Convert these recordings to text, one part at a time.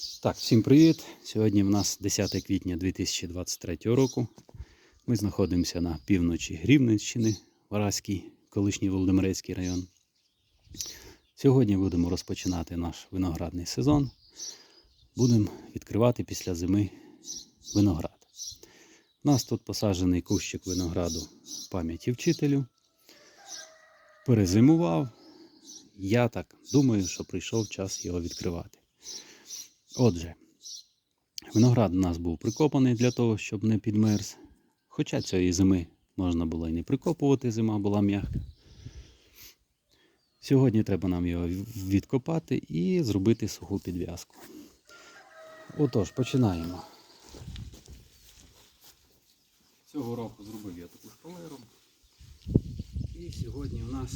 Так, всім привіт! Сьогодні в нас 10 квітня 2023 року. Ми знаходимося на півночі Рівненщини, Вараський, колишній Володимирецький район. Сьогодні будемо розпочинати наш виноградний сезон. Будемо відкривати після зими виноград. У нас тут посаджений кущик винограду пам'яті вчителю. Перезимував. Я так думаю, що прийшов час його відкривати. Отже, виноград у нас був прикопаний для того, щоб не підмерз. Хоча цієї зими можна було і не прикопувати, зима була м'яка. Сьогодні треба нам його відкопати і зробити суху підв'язку. Отож, починаємо. Цього року зробив я таку шпалеру. І сьогодні у нас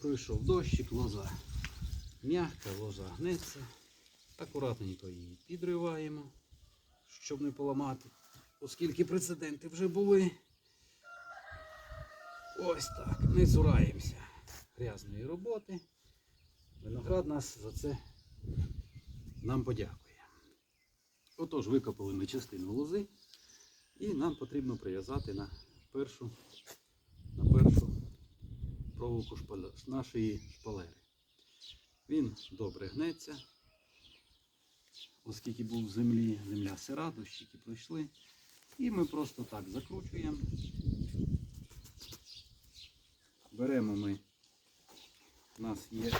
пройшов дощик, лоза м'яка, лоза гнеться. Акуратненько її підриваємо, щоб не поламати, оскільки прецеденти вже були. Ось так, не цураємося грязної роботи. Виноград нас за це нам подякує. Отож, викопали ми частину лози і нам потрібно прив'язати на першу, на першу проволоку шпале- нашої шпалери. Він добре гнеться оскільки був в землі, земля сира, дощики пройшли. І ми просто так закручуємо. Беремо ми, у нас є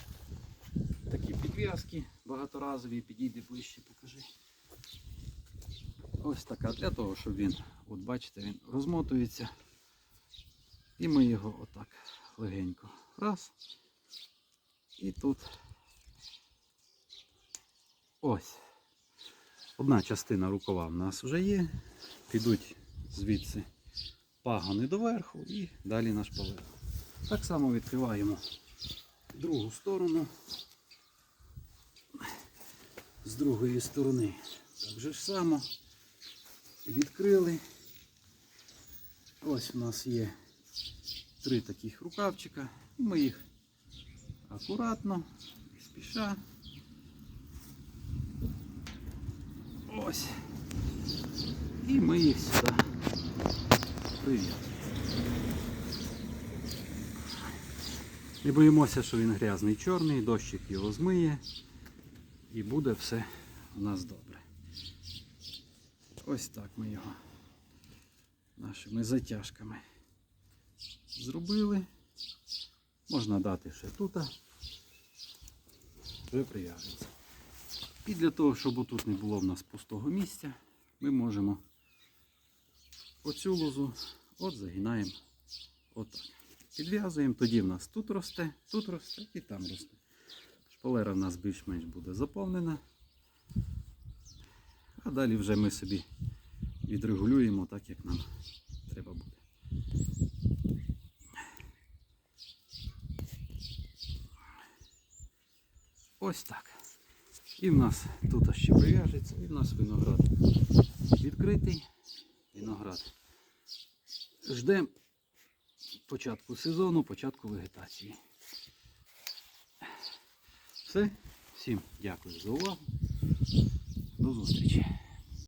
такі підв'язки багаторазові, підійди ближче, покажи. Ось така для того, щоб він, от бачите, він розмотується. І ми його отак легенько. Раз. І тут ось. Одна частина рукава в нас вже є. Підуть звідси пагони доверху і далі наш поверх. Так само відкриваємо другу сторону. З другої сторони. Так же ж само відкрили. Ось у нас є три таких рукавчика. Ми їх акуратно, спіша. Ось. І ми їх сюди прив'язуємо. Не боїмося, що він грязний чорний, дощик його змиє і буде все у нас добре. Ось так ми його нашими затяжками зробили. Можна дати ще тут, вже прив'яжеться. І для того, щоб тут не було в нас пустого місця, ми можемо оцю лозу от загинаємо отак. Підв'язуємо, тоді в нас тут росте, тут росте і там росте. Шпалера в нас більш-менш буде заповнена. А далі вже ми собі відрегулюємо так, як нам треба буде. Ось так. І в нас тут ще прив'яжеться, і в нас виноград відкритий. Виноград. Ждемо початку сезону, початку вегетації. Все. Всім дякую за увагу. До зустрічі.